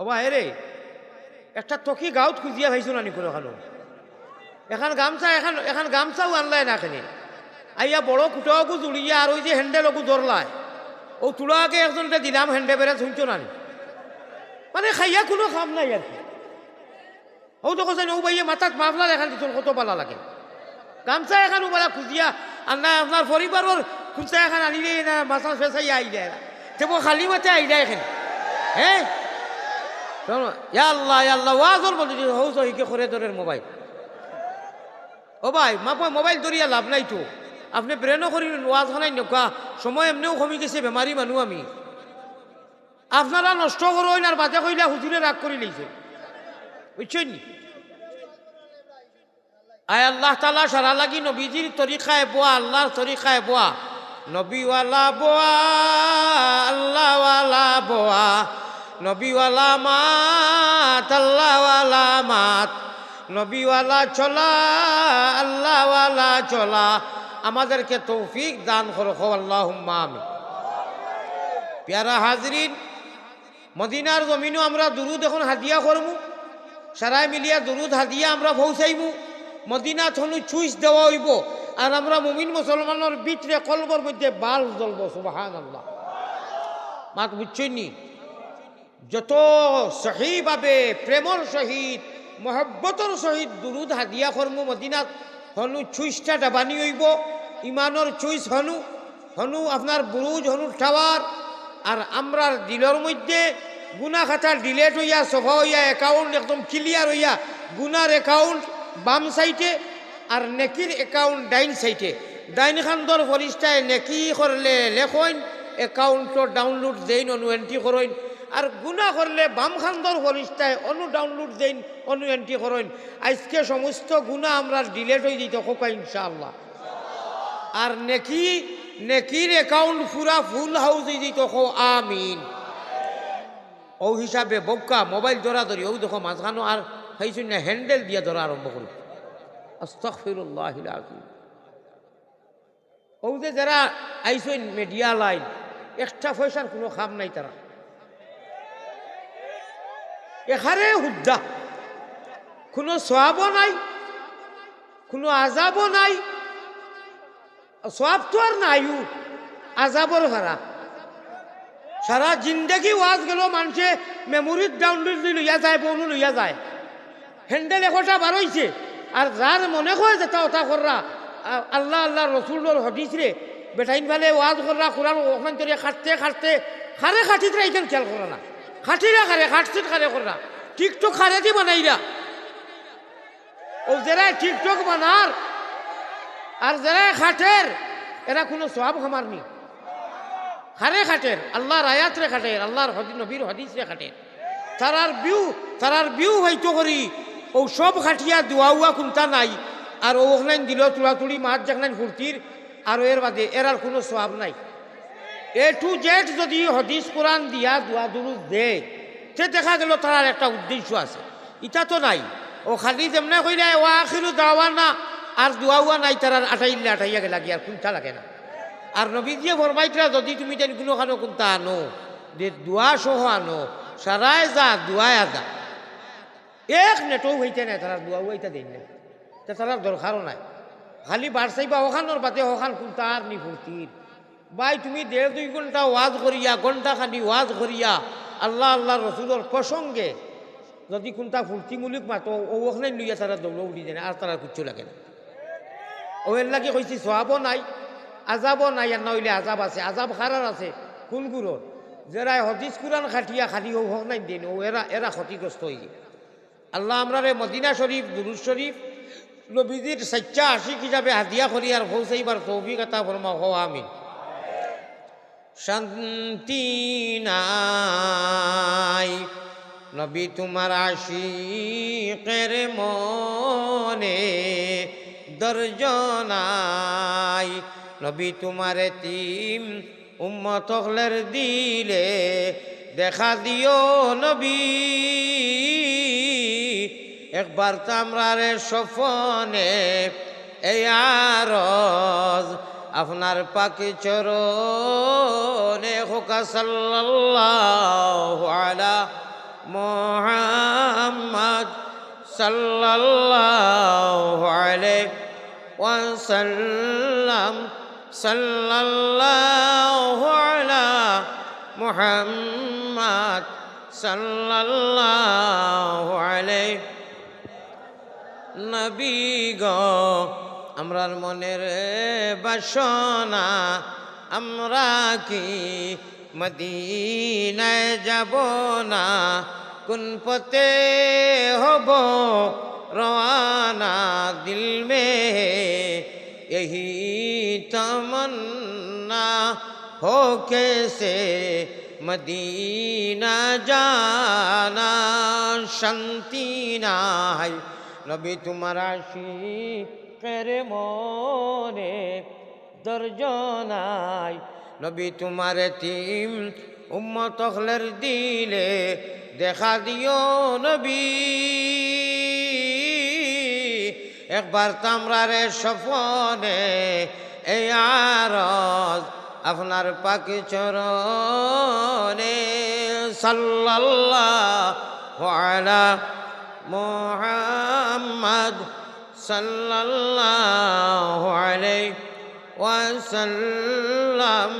ওবা হেরে একটা তকি গাঁত খুঁজিয়া ভাইছো নানি কোনো খানো। এখন গামছা, এখন এখন গামছাও আনলাই না খেনে আইয়া বড় কুটাওকু জুড়িয়া আর ওই যে হ্যান্ডেলকু ধরলায় ও তুলাকে একজনকে দিলাম হ্যান্ডে বেড়ে শুনছো নানি। মানে খাইয়া কোনো খাম নাই আর কি ও তো কোথায় ও ভাইয়া মাথাত মাফলার এখান দিত কত পালা লাগে। গামছা এখন ওবেলা খুঁজিয়া আর না আপনার পরিবারের খুঁজা এখন আনিলে না মাথা ফেসাইয়া আই যায়। তেব খালি মাথে আই যায় এখানে হ্যাঁ আল্লাহ আল্লাহ ওয়াজর বলি হৌ সহিকে করে ধরের মোবাইল। ও ভাই, মাপা, মোবাইল ধরিয়া লাভ নাই তো। আপনি ব্রেনও করি ওয়াজ খানাই নকা সময় এমনিও কমি গেছে বেমারি মানুষ আমি। আপনারা নষ্ট করুন আর বাজে কইলা হুজুরে রাগ করে লইছে। বুঝছেন? আয় আল্লাহ তালা সারা লাগি নবীজির তরিকায় বোয়া, আল্লাহর তরিকায় বোয়া। নবীওয়ালা বোয়া, আল্লাহওয়ালা বোয়া। নবীওয়ালা মাত, আল্লাহওয়ালা মাত। নবীওয়ালা চলা, আল্লাহওয়ালা চলা। আমাদেরকে তৌফিক দান করো আল্লাহ আমি পেয়ারা হাজরিন, মদিনার জমিনও আমরা দুরুদ এখন হাদিয়া করমু। সারাই মিলিয়া দুরুদ হাদিয়া আমরা পৌঁছাইমু। মদিনা থনু চুইস দেওয়া হইব। আর আমরা মুমিন মুসলমানের ভিতরে কলবর মধ্যে বাল জ্বলব সুবাহান আল্লাহ মাত বুঝছেননি যত সহিভাবে প্রেমর সহিত মহব্বতর সহিত দুরুদ হাদিয়া কর্ম মদিনাত, হনু চুইসটা ডাবানি হইব ইমানর চুইস হনু হনু আপনার বুরুজ, হনু টাওয়ার, আর আমরার দিলের মধ্যে গুনা খাতা ডিলেট হইয়া সফা হইয়া অ্যাকাউন্ট একদম ক্লিয়ার হইয়া, গুনার অ্যাকাউন্ট বাম সাইডে আর নেকির অ্যাকাউন্ট ডাইন সাইডে ডাইন খান্দর ফরিস্তায় নেকি করলে লেখইন অ্যাকাউন্টও ডাউনলোড দেইন, অনু এন্ট্রি করইন আর গুণা করলে বাম খান্দর ফরিস্তায় অনু ডাউনলোড দেইন অনু এন্ট্রি করইন আজকে সমস্ত গুণা আমরা ডিলেট হয়ে দিতে কোকা ইনশাআল্লাহ। আর নেকি, নেকির অ্যাকাউন্ট পুরা ফুল হাউস হয়ে দিত কো আমিন। ও হিসাবে বক্কা মোবাইল ধরা ধরি, ও দেখো মাঝখানো আর হয়েছে না হ্যান্ডেল দিয়ে ধরা আরম্ভ করি। আস্তাগফিরুল্লাহ আযীম। ও যে যারা আইসইন মিডিয়া লাইন এক্সট্রা পয়সার কোনো খাম নাই তারা। এখানে হুদ্দা। কোনো সোয়াবও নাই, কোনো আজাবও নাই। সোয়াব তো আর নাইও, আজাবর ভাড়া সারা জিন্দগি ওয়াজ গেল মানুষে মেমোরির ডাউনলোড লইয়া যায়, বনু লইয়া যায়। হ্যান্ডেল একটা বারইছে আর যার মনে হয় যে তা ওটা কররা আল্লাহ আল্লাহ রসুল্লর হদিস রে বেটাইন ফেলে ওয়াজ কররা কোরআন ওখান থেকে খাটতে খাটতে খারে খাটিত রাইতেন খেয়াল করে না। খাটিরা খারে খাটছিত খারে কররা। টিকটক খারে দি বানাইরা ও যারা টিকটক বানার, আর যারা খাটের, এরা কোনো সব খামার নি খারে খাটের, আল্লাহর আয়াত রে খাটের, আল্লাহর হদি, নবীর হদিস রে খাটের। তারার বিউ তারার বিউ হয়তো করি, ও সব খাটিয়া দোয়া উয়া কোনটা নাই, আর ওখানে দিল তুলাতুলি মাছ যেখানে ফুর্তির, আর এর বাদে এর আর কোনো সব নাই। এ টু জেড যদি হদিস কোরআন দিয়া দোয়া দুরুদ দে, তে দেখা গেল তার একটা উদ্দেশ্য আছে। ইটা তো নাই। ও খালি যেমনে কইলে, ও আখিরু দাওয়া না। আর দোয়া উয়া নাই, তার আটাইলে আটাইয়া গেলা কি আর কোনটা লাগে না। আর নবীজিয়ে ফরমাইতরা, যদি তুমি তেন কোনো খানো কোনটা আনো? যে দোয়া সহ আনো, সারায় যা, দোয়ায় আদা। এক নেটও হইতে নাই তারা দোয়া হইতে দিন না তে তারার দরকারও নাই। খালি বাড়ছাই বা ওখানোর বাদে ওখান কোনটা আর নি ভাই, তুমি দেড় দুই ঘণ্টা ওয়াজ করিয়া, ঘণ্টা খানি ওয়াজ করিয়া আল্লাহ আল্লাহ রসুলোর প্রসঙ্গে যদি কোনটা ফুর্তিমূলক মাতো ওখানে লইয়া তারা দৌড় উঠি দেয় আর তারা কিচ্ছু লাগে না। ও এর লাগে কইছি, সোয়াবও নাই, আজাবও নাই, আর নইলে আজাব আছে, আজাব খারার আছে। কোনগুলোর যারা হদিস কুরান খাটিয়া খালি হোক নাই দিন, ও এরা এরা ক্ষতিগ্রস্ত হয়ে যায় আল্লাহ আমরা রে মদিনা শরীফ দুরুজ শরীফ, নবীজির সচ্চা আশিক হিসাবে হাদিয়া করি আর পৌঁছাইবার তৌফিক আতা ফরমা হো আমিন। শান্তি নাই। নবী তোমার আশিকের মনে দর্জনাই নবী তোমার তিম উম্মত হলের দিলে দেখা দিও নবী। একবার তো আমরা রে সফনে এই আপনার পাকি চরণে হোকা সাল্লাল্লাহু আলা মোহাম্মদ সাল্লাল্লাহু আলাইহি ওয়াসাল্লাম সাল্লাল্লাহু আলা মুহাম্মদ সাল্লাল্লাহু আলাইহি নবী গ আমরার মনের বাসনা আমরা কি মদিনায় যাব না কোন পথে হব রওয়ানা দিল মে यही तमन्ना हो कैसे মদিনা জানা শান্তি নাই নবী তোমার আসি ফেরে মনে দর্জ নাই নবী তোমার তিম উম্মত হলের দিলে দেখা দিও নবী। একবার তামরারে সপনে এই আরজ আপনার পাখি চরণে। সাল্লাল্লাহু ওয়াসাল্লাম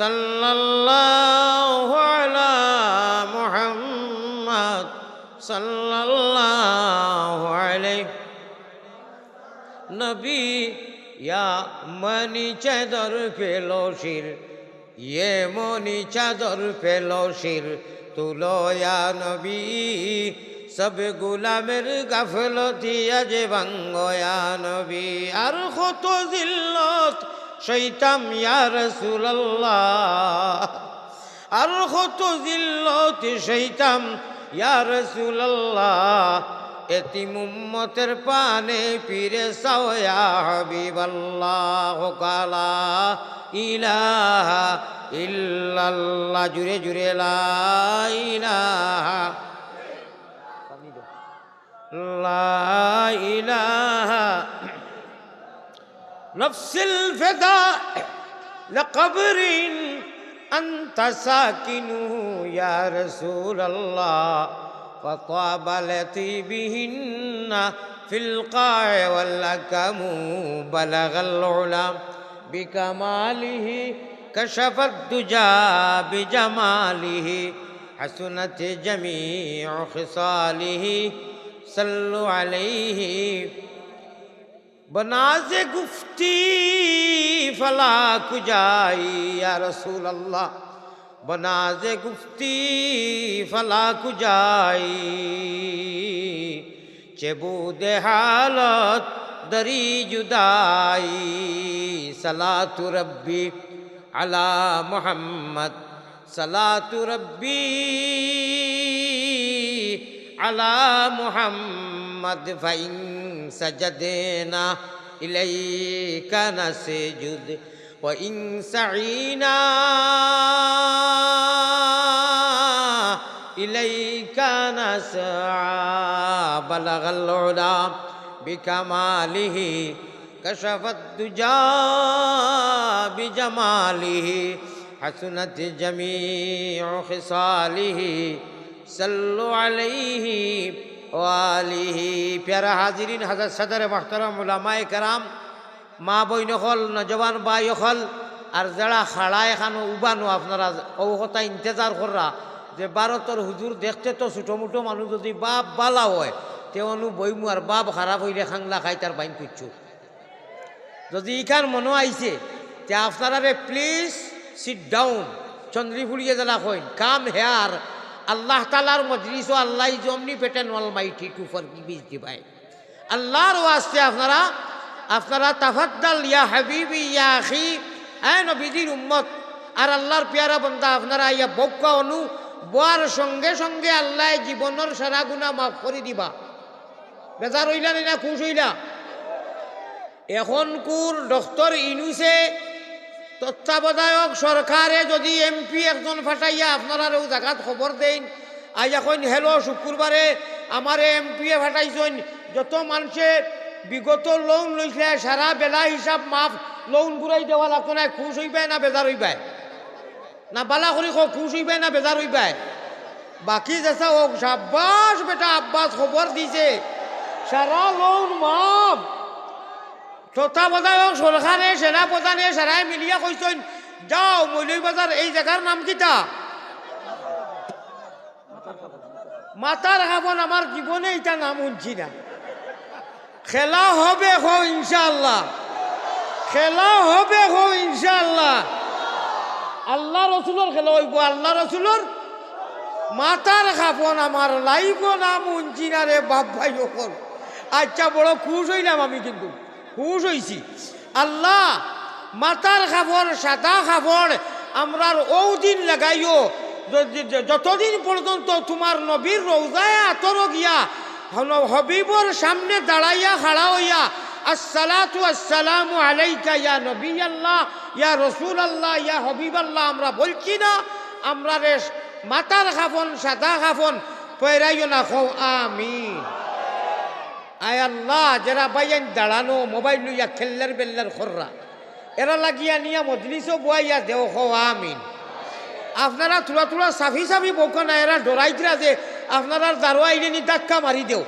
সাল্লাল্লাহু আলা মুহাম্মদ সাল্লাল্লাহু আলাইহি নবী, ইয়া মনি চাদর পেল শির ইয়ে মনি চাদর পেল শির, তুলো ইয়া নবী সব গুলামের গাফলতি আজ ভাঙ্গয়া নবী, আর কত জিল্লত শৈতাম ইয়া রসুল্লাহ আর কত জিল্লত শৈতাম ইয়া রসুল্লাহ এতিম উম্মতের পানে পীরে সাওয়া হাবিবাল্লাহ, কালা ইলাহা ইল্লাল্লাহ, জুড়ে জুড়ে লা ইলাহা لا إله. نفس الفداء لقبر أنت ساكنه يا رسول الله. فطاب لطيبهن في القاع والأكم. بلغ العلا بكماله كشف الدجى بجماله. حسنت جميع خصاله. صلو علیہ۔ بناز گفتی، فلا کجائی یا رسول اللہ۔ بناز گفتی، فلا کجائی۔ چبود حالت دری جدائی۔ صلاة ربی علی محمد۔ صلاة ربی على محمد فإن سجدنا إليك نسجد وإن سعينا إليك نسعى. بلغ العلا بكماله كشف الدجى بجماله حسنت جميع خصاله. সাল্লু আলাইহি ওয়ালিহি প্যারা হাজিরিন, হাজার সাদারে মাহতারাম ওলামায় কারাম, মা বইন হল নজবান বাই হল, আর যারা খাড়ায় খানো উবানো আপনারা অবহতা ইন্তজার কররা, যে ভারতের হুজুর দেখতে তো ছোটো মোটো মানুষ যদি বাপ বালা হয় তেওঁনো বইমু আর বাপ খারাপ হইলে খাংলা খাই তার বাইন করছ যদি ইখান মনে আইছে যে আপনারা প্লিজ সিট ডাউন চন্দ্রীপুরিয়ে জেলা কইন, কাম হেয়ার আল্লাহ তালার মজলিস ও আল্লাহ জমনি পেটেন ওয়াল মাইটি টু ফর গিভিজ দিবাই আল্লাহর ওয়াস্তে আপনারা আপনারা তাফাদ্দাল ইয়া হাবিবি, ইয়া আখি হ্যাঁ নবীজির উম্মত। আর আল্লাহর পেয়ারা বন্ধা আপনারা ইয়া বক্কা অনু, বোয়ার সঙ্গে সঙ্গে আল্লাহ জীবনের সারা গুণা মাফ করে দিবা। বেজার হইলা না, খুশ হইলা? এখন কুর ডক্টর ইনুসে তত্ত্বাবধায়ক সরকারে যদি এমপি একজন ফাটাইয়া আপনারা ও জায়গাত খবর দেন আজ এখন হেলো, শুক্রবারে আমার এমপি এ ফাটাইছেন। যত মানুষে বিগত লোন লইছে, সারা বেলা হিসাব মাফ লোন ঘুরাই দেওয়া লাগতো না, খুশ হইবে না বেজার হইবাই না বালা করি খুশ হইবে না বেজার হইবাই বাকি যেসা ও সাব্বাস বেটা আব্বাস খবর দিছে। সারা লোন মাপ তত্ত্বাবধায়ক সরকারে সেনা প্রধানে সারাই মিলিয়া কইছেন যাও মৌলভী বাজার এই জায়গার নাম কিতা? মাতার খাবন আমার জীবনে এটা নাম শুনছি না। খেলা হবে হো, ইনশাআল্লাহ। খেলা হবে হো, ইনশাআল্লাহ। আল্লাহ রসুলোর খেলা হইব আল্লাহ রসুলোর মাতার খাপন আমার লাইব নাম শুনছি না রে বাপ ভাই আচ্ছা বড় খুশ হইলাম আমি কিন্তু। খুশ হইছি। আল্লাহ মাতার খাবর সাদা খাবর আমরার ও দিন লাগাইও যতদিন পর্যন্ত তোমার নবীর রৌজায় আতর গিয়া হবিবর সামনে দাঁড়াইয়া খাড়া হইয়া, আসসালাতু আসসালামু আলাইকা ইয়া নবী আল্লাহ ইয়া রসুল আল্লাহ ইয়া হবিব আল্লাহ আমরা বলছি না আমরা রে মাতার খাফন, সাদা খাফন, পয়রাইও না খো আমিন। আয় আল্লাহ, যারা বাইয়ান দাঁড়ানো, মোবাইল লইয়া খেললার বেল্লার খররা। এরা লাগিয়া নিয়া মজলিসও বুয়াইয়া দেও হো, আমিন। আপনারা থোড়া থোড়া সাফি সাফি বউকা না, এরা ডরাইতরা যে আপনারা দারোয়া আইলে নি ধাক্কা মারি দেও।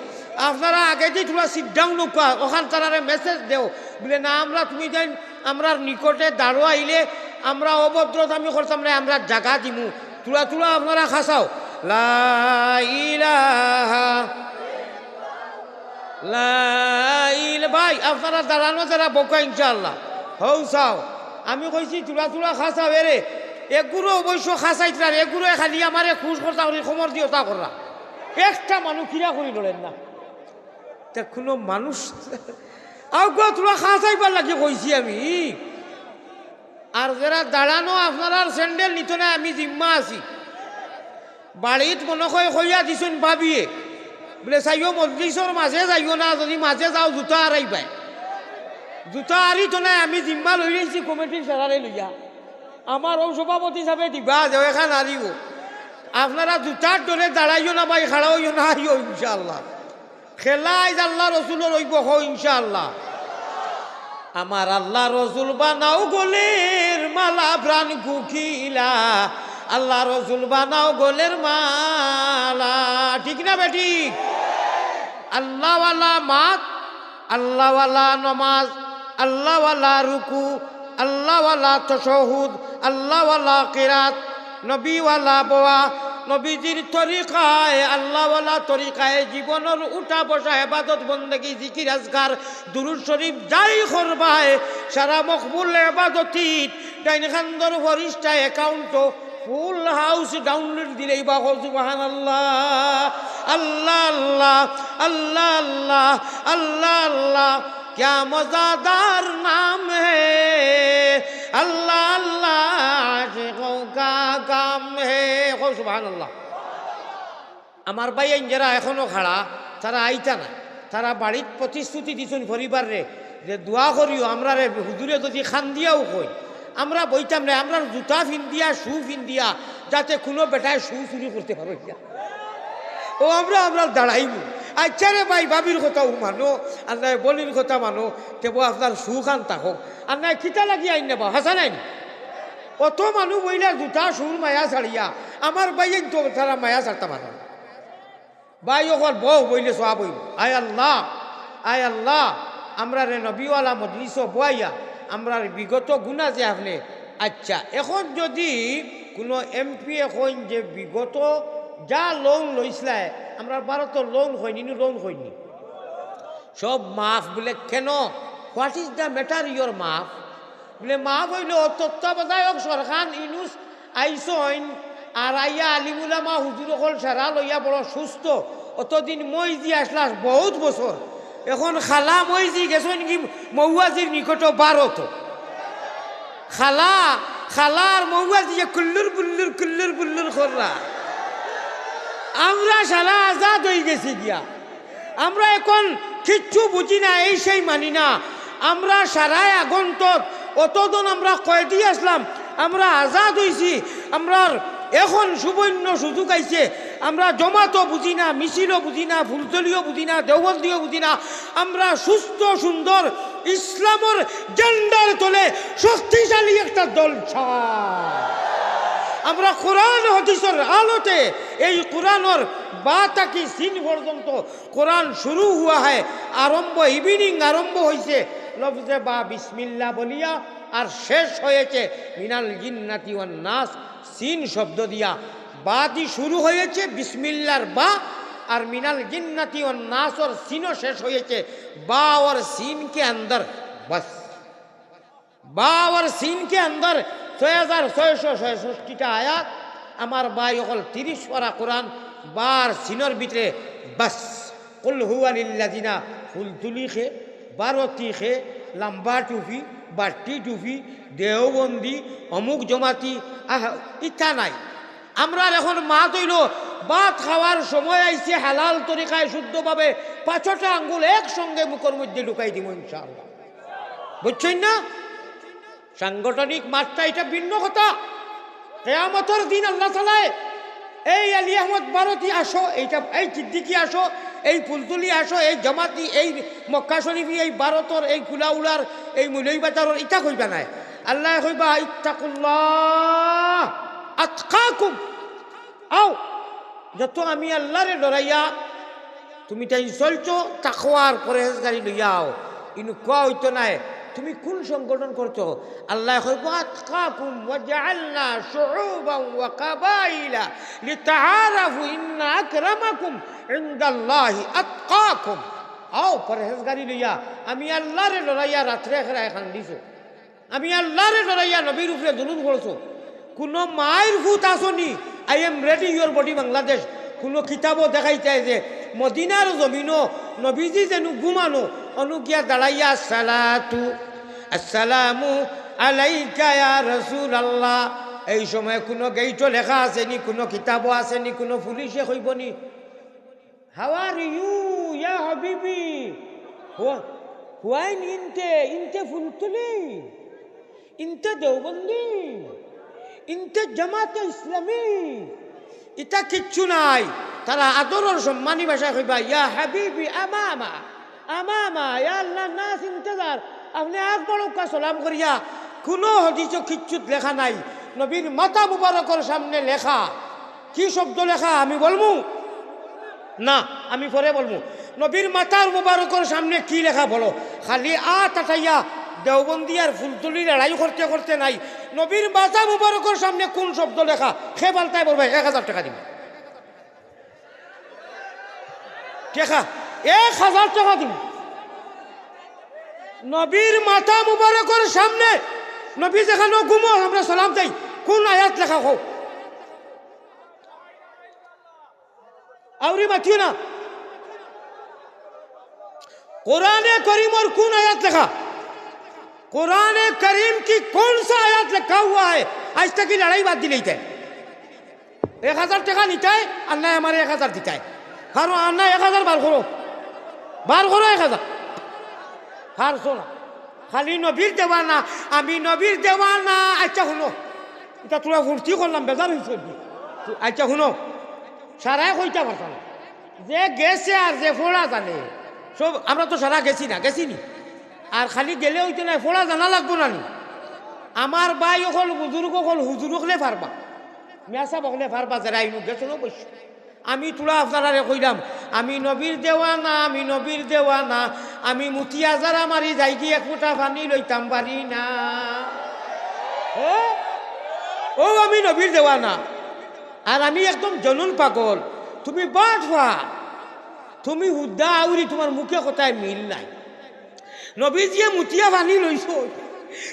আপনারা আগে দিয়ে থোড়া সিট ডাউন নোকা ওখান তারারে মেসেজ দেও। বলে, না, আমরা তুমি যাই আমরা নিকটে দাঁড়োয়া আইলে, আমরা অভদ্রতা আমি করতাম না, আমরা জাগা দিমু। তুলা তুলা আপনারা খাসাও। লাইল ভাই, আপনারা দাঁড়ানো যারা বোকা ইনশাল্লাহ হৌ চাও আমি কইছি তুলা তুলা খাসাও এরে এগুলো অবশ্য খাসাইতার এগুলো খালি আমারে খুশ করতা করি খবর দিও, তা করা একটা মানুষ কিরা করি ধরেন না। তা, কোনো মানুষ গো তোরা খাসাইবার লাগে কইছি আমি। আর যারা দাঁড়ানো, আপনারা স্যান্ডেল নিত না আমি জিম্মা আছি। বাড়িত মনে হয় কইয়া দিছুন ভাবিয়ে। বলে, চাইও মজলিসর মাঝে যাইও না, যদি মাঝে যাও, জোতা আড়াই পায়। জোতা তো নাই আমি জিম্মা লই রয়েছি কমিটির সেরারে লইয়া আমার ও সভাপতি হিসাবে দিবা যে এখান আরিব আপনারা জোতার দরে দাঁড়াইও না, ভাই, খাড়াইও না আইও ইনশাআল্লাহ। খেলা আইজ আল্লাহ রসুলের রইব হো ইনশাআল্লাহ। আমার আল্লাহ রসুল বানাও গোলের মালা প্রাণ কুকিলা। আল্লাহ রসুল বানাও গোলের মালা, ঠিক না বেঠিক আল্লাহওয়ালা মাত, আল্লাহওয়ালা নমাজ, আল্লাহওয়ালা রুকু, আল্লাহওয়ালা তশহুদ, আল্লাহওয়ালা কিরাত, নবীওয়ালা বোয়া, নবীজির তরিকায়, আল্লাহওয়ালা তরিকায় জীবনের উঠা বসা হেবাদত বন্দেগি, জিকির, আজগার, দুরুদ শরীফ যাই করবায়, সারা মকবুল হেবাদতিত ডাইন খান্দর ফরিস্টা অ্যাকাউন্টও ফুল হাউস ডাউনলোড দিলেই বা সুবাহান আল্লাহ আল্লাহ আল্লাহ আল্লাহ আল্লাহ আল্লাহ আল্লাহ क्या मजादार नाम है अल्लाह अल्लाह आशिकों का काम है हो सुबहान अल्लाह আমার ভাই যারা এখনো খাড়া তারা আইতা না তারা বাড়িত প্রতিশ্রুতি দিছেন পরিবারে যে দোয়া করিও আমরা রে হুজুরে যদি খান দিয়াও কই আমরা বইতাম না, আমরা জুতা ফিন্দিয়া শু ফিন্দিয়া যাতে কোনো বেটায় শু চুরি করতে পারো ও, আমরা আমরা দাঁড়াইব আচ্ছা রে ভাই বাবির কথাও মানো আর নাই বলির কথা মানো, তেব আপনার সুখান থাকক আর নাই খিতা লাগি আইন নেবা, হাসা নাই অত মানুষ বইলা জুতা, সুর, মায়া ছাড়িয়া, আমার বাইয়ে তো তারা মায়া ছাড়তে পারে না। ভাই ওকর বউ বইলে সোয়া বইব আয় আল্লাহ আয় আল্লাহ, আমরা রে নবীওয়ালা মজলিস বয়াইয়া আমরা বিগত গুণা যে আপনি আচ্ছা এখন যদি কোনো এমপি এখন যে বিগত যা লোন লইছিল আমরা ভারতের লোন হয়নি লোন হয়নি। সব মাফ বলে, কেন? What is the matter your মাফ? বলে, মাফ হইল তত্ত্বাবধায়ক সরকার ইনুস আইসইন আর আইয়া আলিমুলা মা হুজুর অকল সারা লইয়া বড় সুস্থ। অতদিন মই দি আসলাস বহুত বছর। এখন খালা মই দি গেছেন কি মৌয়াজির নিকট বারত খালা খালা আর মৌয়াজি কুল্লুর বুল্লুর কুল্লুর বুল্লুর করলা আমরা সারা আজাদ হয়ে গেছি গিয়া। আমরা এখন কিচ্ছু বুঝি না, এই সেই মানি না। আমরা সারাই আগন্তক, অতদিন আমরা কয়দি আসলাম। আমরা আজাদ হয়েছি আমরা এখন সুবর্ণ সুযোগ আইছে। আমরা জমাতো বুঝি না, মিছিলও বুঝি না ফুলতলিও বুঝি না, দেওবন্দিও বুঝি না। আমরা সুস্থ, সুন্দর, ইসলামের জেন্ডার তোলে শক্তিশালী একটা দল আমরা কোরআন হদিসের আলোতে এই কোরআনের বা তাকি সিন পর্যন্ত কোরআন শুরু হুয়া হয়, আরম্ভ ইভিনিং আরম্ভ হয়েছে লফজে বা বিসমিল্লা বলিয়া, আর শেষ হয়েছে, মিনাল জিন্নাতি নাস, সিন শব্দ দিয়া। বাতি শুরু হয়েছে, বিসমিল্লার বা, আর মিনাল জিন্নাতি ও নাস, ওর সিনও শেষ হয়েছে। বা ওর সিনকে আন্দার, বাস। বা ওর সিনকে আন্দার, ছয় হাজার ছয়শো ছয়ষষ্টিটা আয়াত, আমার বা অকল তিরিশ পরা কোরআন বার সিনর ভিতরে, বাস। কুল হুয়ালিল্লাদিনা ফুল তুলি খে, বারতি খে, লাম্বা টুফি বাটি টুফি দেওবন্দি, অমুক জমাতি, আহ, ইচ্ছা নাই। আমরা এখন মা তৈল, ভাত খাওয়ার সময় আইছে হালাল তরিকায় শুদ্ধভাবে, পাঁচটা আঙ্গুল একসঙ্গে মুখের মধ্যে ঢুকাই দিব ইনশাআল্লাহ। বুঝছেন না? সাংগঠনিক মাঠটা এটা ভিন্ন কথা। কেয়ামতর দিন আল্লাহ তালায় এই আলী আহমদ ভারতী আসো, এইটা, এই সিদ্দিকি আসো, এই ফুলতুলি আসো, এই জমাতি, এই মক্কা শরীফি, এই ভারতর, এই কুলাউলার এই মুলই বাজারর ইটা কইবা নাই। আল্লাহ কইবা ইত্তাকুল্লাহ আতকাকুম আও, যত আমি আল্লাহরে ডরাইয়া তুমি তাই চলছো, তাকওয়ার পরেজগারি লইয়াও ইনু কোয়া হইতো নাই, তুমি কোন সংগঠন করছ? আল্লাহ কইব আতকাকুম ওয়াজআলনা শুউবান ওয়া কাবাইলা লিতাআরাফু ইন্না আকরামাকুম ইনদাল্লাহি আতকাকুম. আও পরেজগারি লইয়া, আমি আল্লাহরে ডরাইয়া রাত্রে খেলা খান দিছো। আমি আল্লাহরে ডরাইয়া নবীর উপরে দুলুন করছ। কোনো মায়ের ভূত আসনি। I am ready your body Bangladesh কোনো কিতাবও দেখাইতে যে মদিনার জমিনও নবীজি যেন ঘুমানো, অনুজ্ঞা দাঁড়াইয়া সালাতু আসসালামু আলাইকা রাসূল আল্লাহ এই সময় কোনো গেইটও লেখা আছে নি কোনো কিতাবও আছে নি কোনো পুলিশে কইব নি হাউ আর ইউ ইয়া হাবিবি? হুয়াইন ইনতে ইনতে ফুলতুলি, ইনতে দেওবন্দি। ইনতে জামাতে ইসলামী। ইটা কিচ্ছু নাই। তারা আদরের সম্মানী ভাষা কইবা, ইয়া হাবিবি আমামা আমামা, ইয়া আল্লাহ নাস ইন্তজার। আপনি এক বড় কা সালাম করিয়া, কোনো হদিস কিচ্ছুত লেখা নাই। নবীর মাতা মুবারকর সামনে লেখা। কি শব্দ লেখা, আমি বলব না, আমি পরে বলব নবীর মাতার মুবারকর সামনে কি লেখা বলো? খালি আ তাটাইয়া দেওবন্দি আর ফুলতুলি লড়াই করতে করতে নাই। নবীর মাজা মুবারকের সামনে কোন শব্দ লেখা? সে পাল্টাই বলবে, এক হাজার টাকা দিবে। দেখা এক হাজার টাকা নবীর মাথা সামনে নবী যেখানে ঘুমো আমরা সালাম দেই। কোন আয়াত লেখা হোক। আউরি মাতি না। কোরআনে করিমর কোন আয়াত লেখা? कुरान करीम की कौन सा आयत लिखा हुआ है आज तक की लड़ाई बात दिली थे एक हजार टका নিতে হয় আর নাই আমার এক হাজার দিতে হয় কারণ আর নাই এক হাজার বার করো বার করো এক হাজার হারছো না খালি নবীর দেওয়া না আমি নবীর দেওয়া না আচ্ছা শুনো এটা তোরা ফুর্তি করলাম বেজার হয়েছে আচ্ছা শুনো সারাই কইটা পারতাম না যে গেছে আর যে ফোড়া জানে সব আমরা তো সারা গেছি না গেছি নি আর খালি গেলে হইতো না ফোড়া জানা লাগবো না আমার বাই অকল বুজুর্গ অকল হুজুরকলে পারবা মেসা বকলে পারবা যারা ইনু গেছো না বসে আমি তোরা আপনারা কইলাম, আমি নবীর দেওয়া না আমি নবীর দেওয়া না আমি মুতিয়া যারা মারি যাই কি এক মুঠা পানি লইতাম পারি না। ও, আমি নবীর দেওয়া না আর আমি একদম জনুন পাগল। তুমি বাটফা তুমি হুদ্দা আউরি তোমার মুখে কথায় মিল নাই। নবীজিয়ে মুতিয়া পানি লৈছ।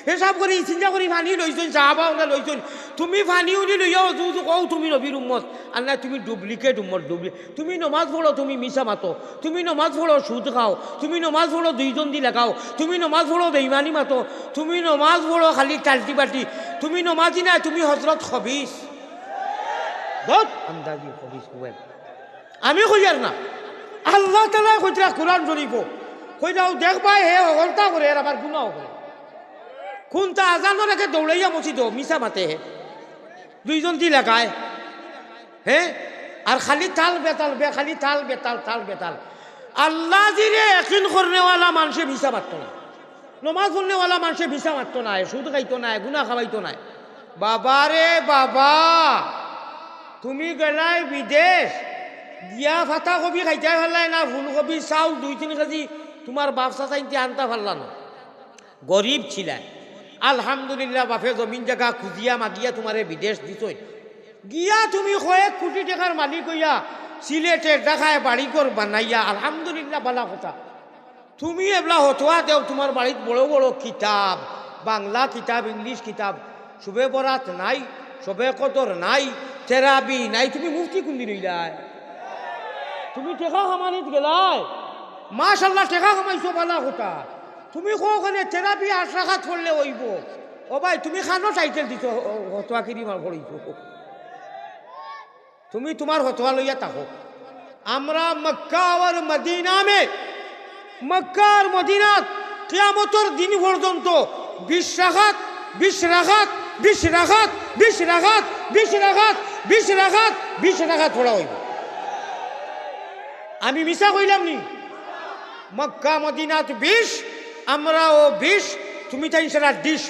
হিসাব কৰি, চিন্তা কৰি পানী লৈছোন চাহ পাওনা লৈছোন তুমি পানী উনি লইয়াও যু কওঁ, তুমি নবীর উম্মত। না তুমি ডুপ্লিকেট উম্মত তুমি নমাজ পড়ো তুমি মিশা মাতো। তুমি নমাজ পড়ো সুদ খাও। তুমি নমাজ পড়ো দুইজন দি লাগাও। তুমি নমাজ পড়ো বেইমানি মাতো। তুমি নমাজ পড়ো খালি টাল্টি বাটি তুমি নমাজি না তুমি হজরত খবিস দত আন্দাজি হুয়েন আমি কইয়ার না। আল্লাহ তালা কইতরা কোরআন শরীফ কইরাও দেখবাই হে হলতা করে আর আমার গুণাও করে। কোনটা আজানোর আগে দৌড়াইয়া মসজিদ মিশা মাতে হে। দুইজন দি লাগায়। হ্যাঁ আর খালি তাল বেতাল, বে, খালি তাল বেতাল তাল বেতাল। আল্লাহ জিরে একিন করনেওয়ালা মানুষে ভিসা মারতো না। নমাজ পড়নেওয়ালা মানুষে ভিসা মারতো না সুদ খাইতো না গুনা খাওয়াইতো না। বাবা রে বাবা, তুমি গেলাই বিদেশ গিয়া ফাটা কবি খাইতে ফেলাই না, ফুলকবি, চাউল, দুই, তিন কেজি তোমার বাপসা চাইতে আনতা পারলা গরিব ছিলেন আলহামদুলিল্লাহ, বাপে জমিন জায়গা খুঁজিয়া মাগিয়া তোমারে বিদেশ দিছই। গিয়া তুমি কয়েক কোটি টাকার মালিক হইয়া সিলেটে দেখায় বাড়ি ঘর বানাইয়া, আলহামদুলিল্লাহ, বালা কথা। তুমি এবলা হতোয়া দেও, তোমার বাড়িত বড় বড় কিতাব, বাংলা কিতাব, ইংলিশ কিতাব শুভে বরাত নাই শবে কদর নাই থেরাবি নাই, তুমি মুফতি কুন্দি রইলাই তুমি টেকা খামানিত গেলাই মাশাল্লাহ টেকা খামাইছো বালা কথা তুমি কোখানে থেরাপি আশ রাখাত করলে হইব। ও ভাই, তুমি খানো টাইটেল দিছ হতোয়া কিনি মার করিছো তুমি তোমার হতোয়া লইয়া থাকো। আমরা মক্কা আর মদিনা মে, মক্কা আর মদিনাত কিয়ামতর দিন পর্যন্ত বিশ রাখাত বিশ রাখাত বিশ রাখাত বিশ রাখাত বিশ রাখাত বিশ রাখাত বিশ রাখাত পড়া হইব। আমি মিশা কইলাম নি? মক্কা মদিনাত বিশ আমরাও বিষ, তুমি তাই সেটা ডিশ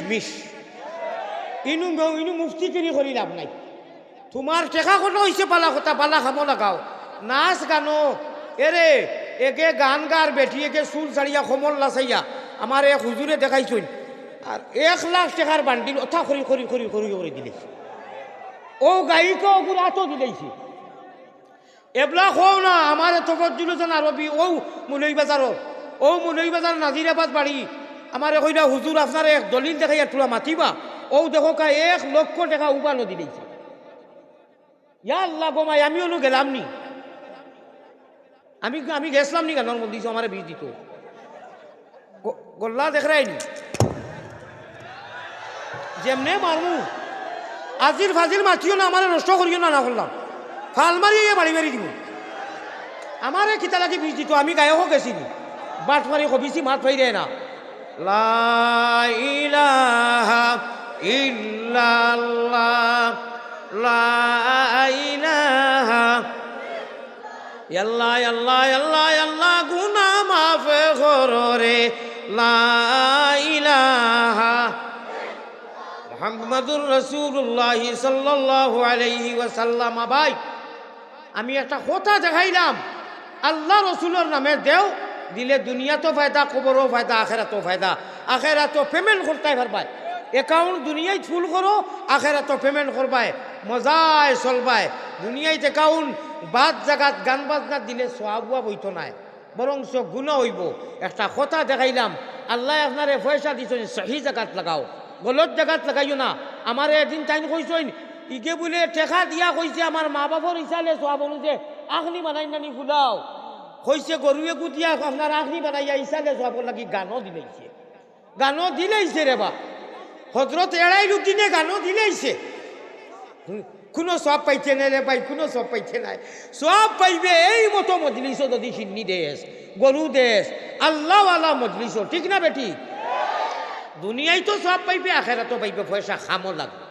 ইনু ইনু মুফতি কিনি করি লাভ নাই। তোমার টেকা কোনো হয়েছে পালা কথা, পালা খামো লাগাও। নাচ গানো। এরে একে গান গার বেটি একে চুল চাড়িয়া সমল লাচাইয়া আমার এক হুজুরে দেখাইছুন। আর এক লাখ টাকার বান্ডিল অথা করি করি করি করি করে দিলেছে ও গায়িকা ওগুলো এত দিলেছে এবলা কও না, আমার তফজ্জুলজন আরবি ও মুলই বাজারও ও মুলই বাজার নাজিরাবাদ বাড়ি আমার কইলা হুজুর আপনার এক দলিল দেখাইয়া তোলা মাতিবা। ও দেখো কা, এক লক্ষ টাকা উবানো দিলেছে ইয়া আল্লাহ গোমাই আমিও নো গেলাম নি? আমি আমি গেছিলাম নি গানোর মধ্যে আমার বীজ দিত গল্লা দেখাই নি? যেমনে মারমু আজির ফাজিল মাতিও না আমার নষ্ট করিও না না করলাম ফাল মারিয়ে বাড়ি মারি দিব আমার কিতা লাগি বীজ দিত, আমি গায়কও গেছি নি বাট মারি কবিছি মাত ফাই দেয় না। আল্লাহ আল্লাহ আল্লাহ গুনা মোহাম্মদুর রসুল্লাহ সাল্লাহ আলাইহি ওয়াসাল্লাম ভাই। আমি একটা কথা দেখাইলাম। আল্লাহ রসুলের নামে দেও, দিলে দুনিয়া তো ফায়দা, কবরও ফায়দা আখেরা তো ফায়দা। আখেরা তো পেমেন্ট করতে পারবাই। অ্যাকাউন্ট দুনিয়ায় ফুল করো আখেরা তো পেমেন্ট করবাই। মজায় চলবাই। দুনিয়ায় অ্যাকাউন্ট বাদ জাগাত, গান বাজনা দিলে সোয়াবুয়া বইতো নাই। বরং গুণ হইব। একটা কথা দেখাইলাম। আল্লাহ আপনারে পয়সা দিছেন, সহি জাগাত লাগাও। গলত জাগাত লাগাইও না। আমার এদিন টাইম কইসইন ইকে বলে টেকা দিয়া কইছে আমার মা বাপর ইচালে সোয়াব অনুযায়ী আখনি বানাই নানি ফুলাও কইছে গরুয়ে গুটিয়া আপনার আখনি বানাইয়া ইচালে সোয়াব লাগি গানও দিলাইছে। গানও দিলাইছে রে বা। হজরত এড়াই রুটিনে গানও দিলাইছে। কোনো সব পাইছে না রে ভাই কোনো সব পাইছে নাই। সব পাইবে, এই মতো মজলিস যদি সিন্নি দেশ গরু দেশ আল্লাহওয়ালা মজলিস ঠিক না বেটি? দুনিয়ায় তো সব পাইবে আখেরা তো পাইবে পয়সা খামো লাগবে।